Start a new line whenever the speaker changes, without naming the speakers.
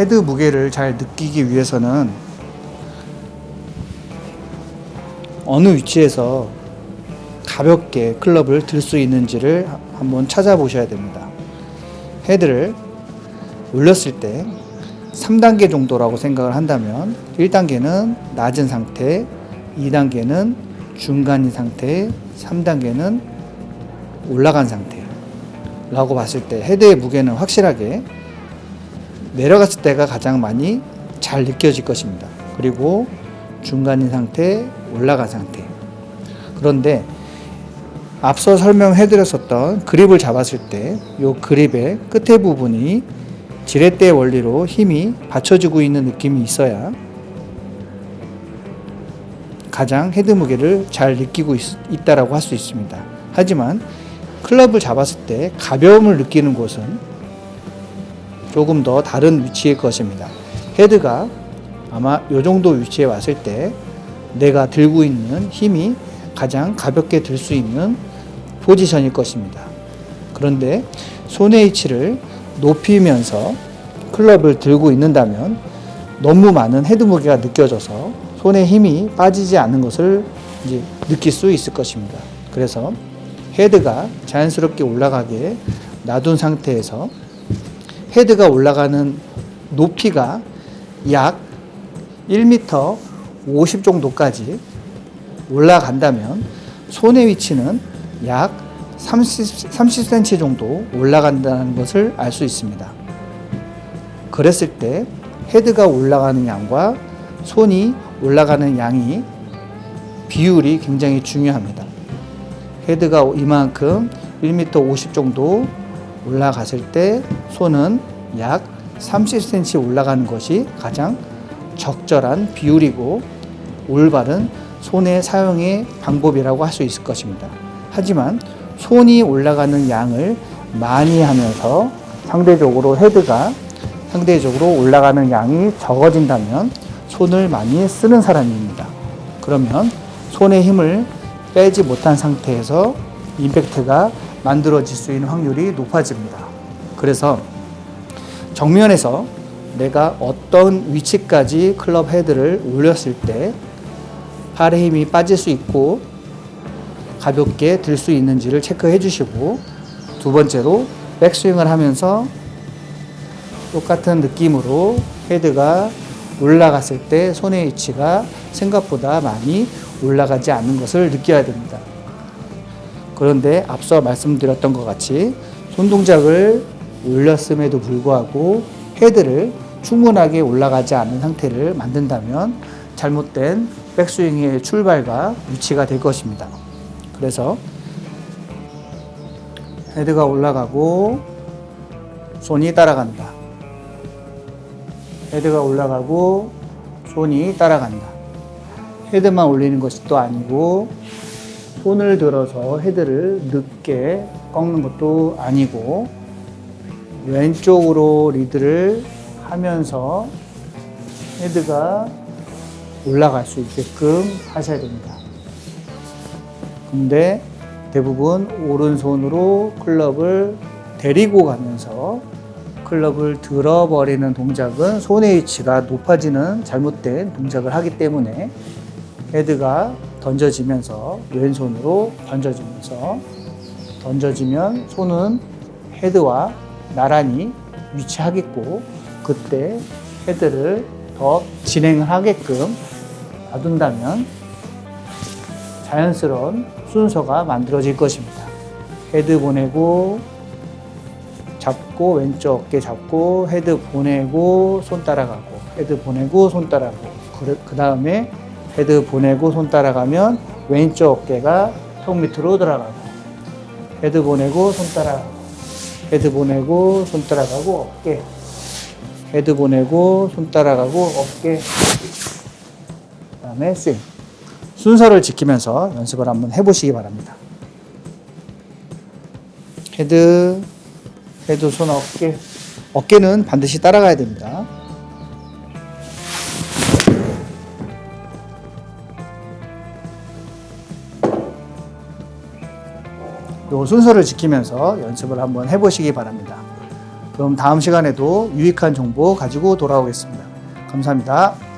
헤드 무게를 잘 느끼기 위해서는 어느 위치에서 가볍게 클럽을 들 수 있는지를 한번 찾아보셔야 됩니다. 헤드를 올렸을 때 3단계 정도라고 생각을 한다면 1단계는 낮은 상태, 2단계는 중간인 상태, 3단계는 올라간 상태라고 봤을 때 헤드의 무게는 확실하게 내려갔을 때가 가장 많이 잘 느껴질 것입니다. 그리고 중간인 상태, 올라간 상태. 그런데 앞서 설명해드렸었던 그립을 잡았을 때 이 그립의 끝에 부분이 지렛대 원리로 힘이 받쳐주고 있는 느낌이 있어야 가장 헤드 무게를 잘 느끼고 있, 있다라고 할 수 있습니다. 하지만 클럽을 잡았을 때 가벼움을 느끼는 곳은 조금 더 다른 위치일 것입니다. 헤드가 아마 이 정도 위치에 왔을 때 내가 들고 있는 힘이 가장 가볍게 들 수 있는 포지션일 것입니다. 그런데 손의 위치를 높이면서 클럽을 들고 있는다면 너무 많은 헤드 무게가 느껴져서 손에 힘이 빠지지 않는 것을 이제 느낄 수 있을 것입니다. 그래서 헤드가 자연스럽게 올라가게 놔둔 상태에서 헤드가 올라가는 높이가 약 1m 50 정도까지 올라간다면 손의 위치는 약 30, 30cm 정도 올라간다는 것을 알 수 있습니다. 그랬을 때 헤드가 올라가는 양과 손이 올라가는 양이 비율이 굉장히 중요합니다. 헤드가 이만큼 1m 50 정도 올라갔을 때 손은 약 30cm 올라가는 것이 가장 적절한 비율이고 올바른 손의 사용의 방법이라고 할 수 있을 것입니다. 하지만 손이 올라가는 양을 많이 하면서 상대적으로 헤드가 상대적으로 올라가는 양이 적어진다면 손을 많이 쓰는 사람입니다. 그러면 손의 힘을 빼지 못한 상태에서 임팩트가 만들어질 수 있는 확률이 높아집니다. 그래서 정면에서 내가 어떤 위치까지 클럽 헤드를 올렸을 때 팔의 힘이 빠질 수 있고 가볍게 들 수 있는지를 체크해 주시고 두 번째로 백스윙을 하면서 똑같은 느낌으로 헤드가 올라갔을 때 손의 위치가 생각보다 많이 올라가지 않는 것을 느껴야 됩니다. 그런데 앞서 말씀드렸던 것 같이 손 동작을 올렸음에도 불구하고 헤드를 충분하게 올라가지 않는 상태를 만든다면 잘못된 백스윙의 출발과 위치가 될 것입니다. 그래서 헤드가 올라가고 손이 따라간다. 헤드가 올라가고 손이 따라간다. 헤드만 올리는 것이 또 아니고 손을 들어서 헤드를 늦게 꺾는 것도 아니고 왼쪽으로 리드를 하면서 헤드가 올라갈 수 있게끔 하셔야 됩니다. 근데 대부분 오른손으로 클럽을 데리고 가면서 클럽을 들어버리는 동작은 손의 위치가 높아지는 잘못된 동작을 하기 때문에 헤드가 던져지면서 왼손으로 던져지면서 던져지면 손은 헤드와 나란히 위치하겠고 그때 헤드를 더 진행을 하게끔 놔둔다면 자연스러운 순서가 만들어질 것입니다. 헤드 보내고 잡고 왼쪽 어깨 잡고 헤드 보내고 손 따라가고 헤드 보내고 손 따라가고 그 다음에 헤드 보내고 손 따라가면 왼쪽 어깨가 턱 밑으로 들어가고 헤드 보내고 손 따라가고 헤드 보내고 손 따라가고 어깨 헤드 보내고 손 따라가고 어깨 그 다음에 스윙 순서를 지키면서 연습을 한번 해보시기 바랍니다. 헤드 헤드 손 어깨 어깨는 반드시 따라가야 됩니다. 요 순서를 지키면서 연습을 한번 해보시기 바랍니다. 그럼 다음 시간에도 유익한 정보 가지고 돌아오겠습니다. 감사합니다.